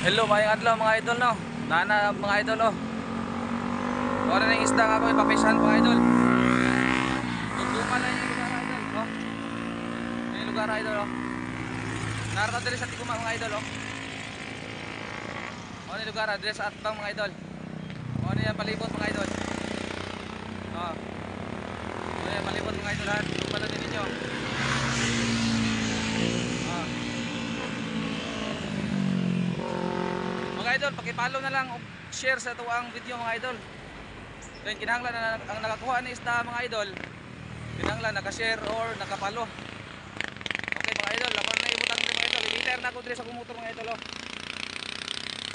Hello mga adlaw mga idol no. Nana mga idol oh. Wala na yung isda nga po ipapisahan mga idol. Tugtukan na yung lugar idol oh. Yung lugar idol oh. Narata diri sa Tiguma mga idol oh. Ano yung lugar diri sa Atbang mga idol. Ano yung palibot mga idol. Oh. Ano yung palibot mga idol ha. Tugtukan na ninyo. Oh. Mga idol, pakipalo na lang o share sa tuwang video mga idol. Then kinahanglan na ang nakakuha ni isda mga idol, kinahanglan naka-share or nakapalo. Okay mga idol, ako na ibutang din mga idol. Iliter na ako diri sa kumutor mga idol. Oh.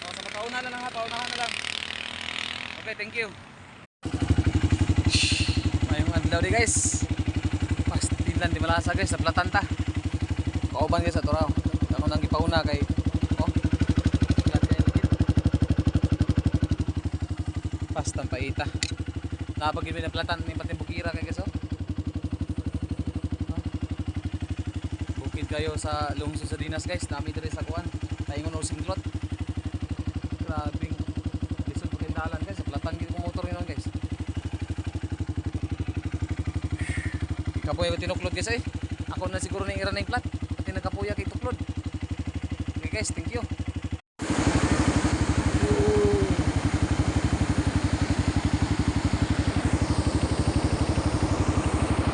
Oh, sa pauna na lang ha, paunahan na lang. Okay, thank you. Mayong adlaw di guys. Pastindan di malasa guys sa platanta. Kauban guys sa turaw. Ako nang gipauna kay oh. Pastang paita. Napag na platan ni pating bukira kay. Oh. Bukid kayo sa lungsod sa Dinas guys. Nami diri sa kuan. Taingon o singlot. Grabing lisod po dalan guys. Sa platan gid motor yun guys. Kapoy ko tinuklod guys eh. Ako na siguro ning ira na yung plat. Pati nagkapuya kay tuklod. Okay guys, thank you.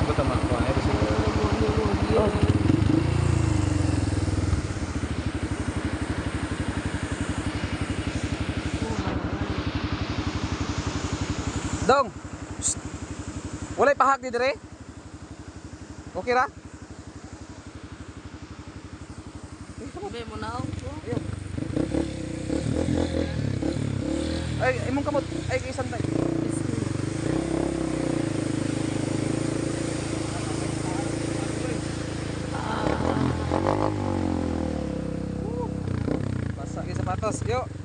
Buta man ko ay siguro. Dong. Psst. Walay pahak di dire. Okay ra? Sabi mo na. Ay, imong kamot. Ay, kay santay. Basa kay sapatos. Yo.